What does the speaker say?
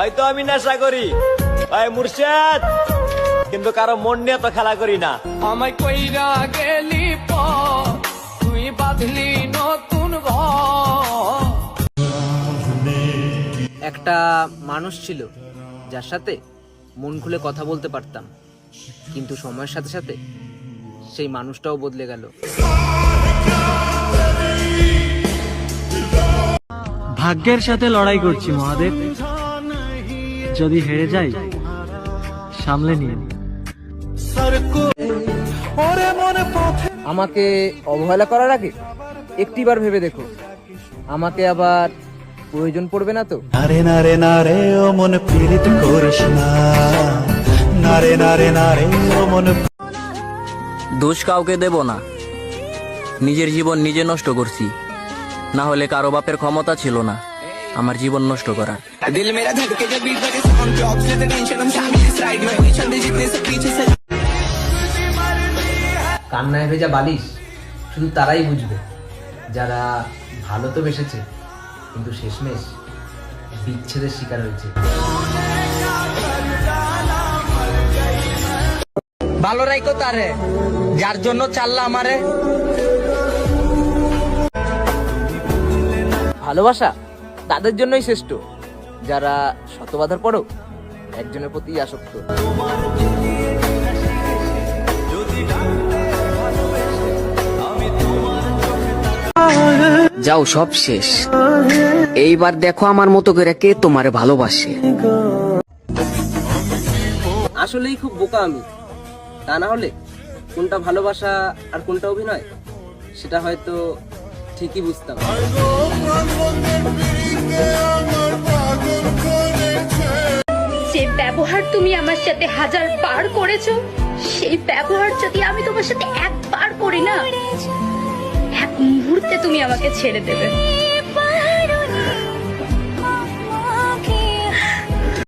হয়তো আমি নেশা করি। ভাই মুর্শেদ কিন্তু কারও মন নিয়ে তো খেলা করি না। আমায় কইরা গেলি তুই বাঁধলি নতুন একটা মানুষ ছিল যার সাথে মন খুলে কথা বলতে পারতাম কিন্তু সময়ের সাথে সাথে সেই মানুষটাও বদলে গেল। ভাগ্যের সাথে লড়াই করছি মহাদেব। যদি হেরে যাই সামলে নিয়ে আমাকে অবহেলা করার আগে একটিবার ভেবে দেখো। আমাকে আবার প্রয়োজন পড়বে না তো? নারে নারে নারে ও মন পীড়িত করিস না। নারে নারে নারে ও মন দোষ কাউকে দেব না। নিজের জীবন নিজে নষ্ট করছি। না হলে কারও বাপের ক্ষমতা ছিল না। আমার জীবন নষ্ট করার। কান্নায় ভেজা বালিশ শুধু তারাই বুঝবে। যারা ভালো তো বেসেছে কিন্তু শেষমেশ বিচ্ছেদের শিকার হয়েছে। ভালো রাইকো তারে যার জন্য চাল্লা আমারে। ভালোবাসা? তাদের জন্যই শ্রেষ্ঠ। যারা শত বাধার পরও একজনের প্রতি আসক্ত। যাও সব শেষ। এইবার দেখো আমার মতো করে কে তোমারে ভালোবাসে। আসলেই খুব বোকা আমি। তা না হলে কোনটা ভালোবাসা আর কোনটা অভিনয় সেটা হয়তো ঠিকই বুঝতাম। যে ব্যবহার তুমি আমার সাথে হাজার পার করেছ, সেই ব্যবহার যদি আমি তোমার সাথে একবার করি না, এক মুহূর্তে তুমি আমাকে ছেড়ে দেবে।